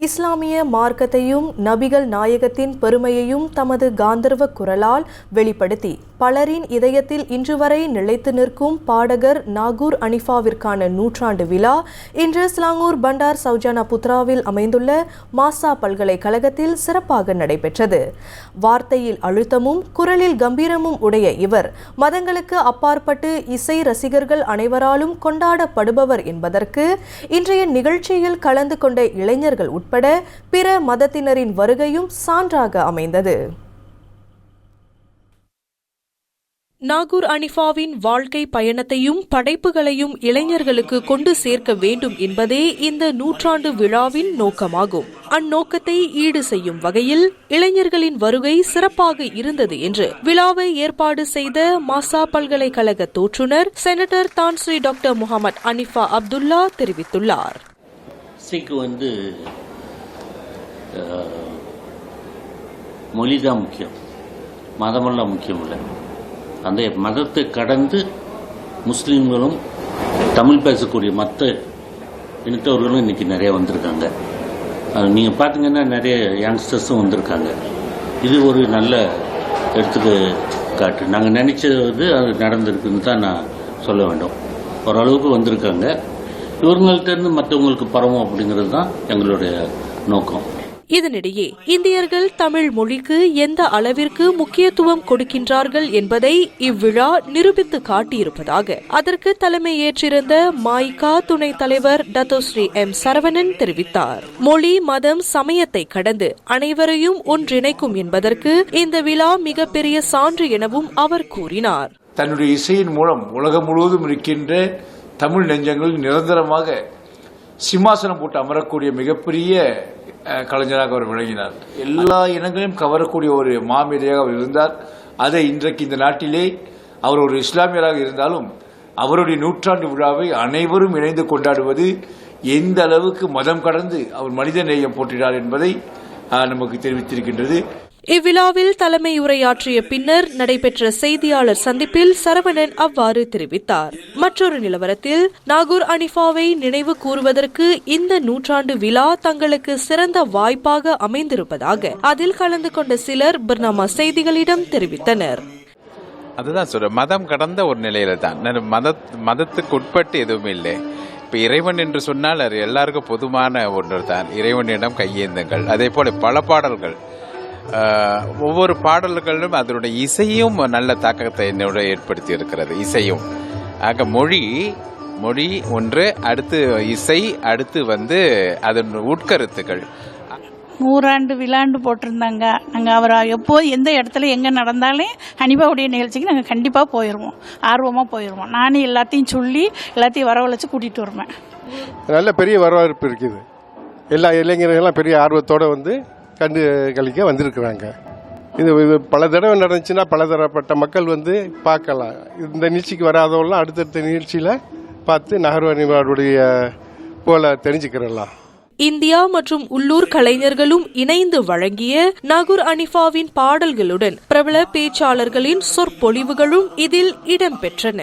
இஸ்லாமிய மார்க்கத்தையும் நபிகள் நாயகத்தின் பெருமையையும் தமது காந்தர்வ குரலால் வெளிப்படுத்தி பலரின் இதயத்தில் இன்று வரை நிலைத்து நிற்கும் பாடகர் நாகூர் அனிஃபாவிற்கான நூற்றாண்டு விழா இன்று ஸ்லாங்கூர் பண்டார் சௌஜானா புத்ராவில் அமைந்துள்ள மாசா பல்கலைக்கழகத்தில் சிறப்பாக நடைபெற்றது. வார்த்தையில் அழுத்தமும் குரலில் கம்பீரமும் உடைய இவர் மதங்களுக்கு அப்பாற்பட்டு இசை ரசிகர்கள் அனைவராலும் கொண்டாடப்படுபவர் என்பதற்கு இன்றைய நிகழ்ச்சியில் கலந்து கொண்ட இளைஞர்கள் உட்பட பிற மதத்தினரின் வருகையும் சான்றாக அமைந்தது. நாகூர் அனிஃபாவின் வாழ்க்கை பயணத்தையும் படைப்புகளையும் இளைஞர்களுக்கு கொண்டு சேர்க்க வேண்டும் என்பதே இந்த நூற்றாண்டு விழாவின் நோக்கமாகும். அந்நோக்கத்தை ஈடு செய்யும் வகையில் இளைஞர்களின் வருகை சிறப்பாக இருந்தது என்று விழாவை ஏற்பாடு செய்த மாசா பல்கலைக்கழக தோற்றுநர் senator Tan Sri doctor Mohamed Haniffa Abdullah தெரிவித்துள்ளார். வந்து மொழி தான் முக்கியம். மதமெல்லாம் முக்கியம் இல்லை. அந்த மதத்தை கடந்து முஸ்லீம்களும் தமிழ் பேசக்கூடிய மற்ற இனத்தவர்களும் இன்றைக்கி நிறைய வந்திருக்காங்க. அது நீங்கள் பார்த்தீங்கன்னா நிறைய யங்ஸ்டர்ஸும் வந்திருக்காங்க. இது ஒரு நல்ல எடுத்துக்கு காட்டு. நாங்கள் நினச்சது அது நடந்திருக்குன்னு தான் நான் சொல்ல வேண்டும். ஓரளவுக்கு வந்திருக்காங்க. இவங்கள்ட்டேருந்து மற்றவங்களுக்கு பரவும் அப்படிங்கிறது தான் எங்களுடைய நோக்கம். இதனிடையே இந்தியர்கள் தமிழ் மொழிக்கு எந்த அளவிற்கு முக்கியத்துவம் கொடுக்கின்றார்கள் என்பதை இவ்விழா நிரூபித்து காட்டியிருப்பதாக அதற்கு தலைமையேற்றிருந்த மாய்கா துணைத் தலைவர் டத்தோஸ்ரீ எம் சரவணன் தெரிவித்தார். மொழி மதம் சமயத்தை கடந்து அனைவரையும் ஒன்றிணைக்கும் என்பதற்கு இந்த விழா மிகப்பெரிய சான்று எனவும் அவர் கூறினார். தன்னுடைய இசையின் மூலம் உலகம் முழுவதும் இருக்கின்ற தமிழ் நெஞ்சங்கள் நிரந்தரமாக சிம்மாசனம் போட்டு அமரக்கூடிய மிகப்பெரிய கலைஞராக அவர் விளங்கினார். எல்லா இனங்களையும் கவரக்கூடிய ஒரு மாமேதையாக அவர் இருந்தார். அதை இன்றைக்கு இந்த நாட்டிலே அவர் ஒரு இஸ்லாமியராக இருந்தாலும் அவருடைய நூற்றாண்டு விழாவை அனைவரும் இணைந்து கொண்டாடுவது எந்த அளவுக்கு மதம் கடந்து அவர் மனித நேயம் போற்றினார் என்பதை நமக்கு தெரிவித்திருக்கின்றது. இவ்விழாவில் தலைமை உரையாற்றிய பின்னர் நடைபெற்ற செய்தியாளர் சந்திப்பில் சரவணன் அவ்வாறு தெரிவித்தார். மற்றொரு நிலவரத்தில் நாகூர் அனிஃபாவை நினைவு கூறுவதற்கு இந்த நூற்றாண்டு விழா தங்களுக்கு சிறந்த வாய்ப்பாக அமைந்திருப்பதாக அதில் கலந்து கொண்ட சிலர் பர்னாமா செய்திகளிடம் தெரிவித்தனர். அதுதான் சொல்ற மதம் கடந்த ஒரு நிலையில தான் மத மதத்துக்கு உட்பட்டு எதுவும் இல்லை. இப்போ இறைவன் என்று சொன்னால் அது எல்லாருக்கும் பொதுவான ஒன்று தான் இறைவனிடம் கையேந்துங்கள். அதே போல பல பாடல்கள். ஒவ்வொரு பாடல்களிலும் அதனுடைய இசையும் நல்ல தாக்கத்தை என்னோட ஏற்படுத்தி இருக்கிறது. இசையும். ஆக மொழி மொழி ஒன்று அடுத்து இசை அடுத்து வந்து அதன் உட்கருத்துக்கள். நூறாண்டு விழாண்டு போட்டிருந்தாங்க. நாங்கள் அவர் எப்போ எந்த இடத்துல எங்கே நடந்தாலும் ஹனிபாவுடைய நிகழ்ச்சிக்கு நாங்கள் கண்டிப்பாக போயிடுவோம் ஆர்வமாக போயிடுவோம் நானும் எல்லாத்தையும் சொல்லி எல்லாத்தையும் வரவழைச்சு கூட்டிகிட்டு வருவேன். நல்ல பெரிய வரவேற்பு இருக்குது. எல்லா இளைஞர்கள்லாம் பெரிய ஆர்வத்தோடு வந்து கண்டு கழிக்க வந்திருக்கிறாங்க. இது இது பல தடவை நடந்துச்சுன்னா பல தரப்பட்ட மக்கள் வந்து பார்க்கலாம். இந்த நிகழ்ச்சிக்கு வராதவங்களாம் அடுத்தடுத்த நிகழ்ச்சியில் பார்த்து நகர்வணிவாருடைய போல தெரிஞ்சுக்கிறலாம். இந்தியா மற்றும் உள்ளூர் கலைஞர்களும் இணைந்து வழங்கிய நகுர் அனிஃபாவின் பாடல்களுடன் பிரபல பேச்சாளர்களின் சொற்பொழிவுகளும் இதில் இடம்பெற்றன.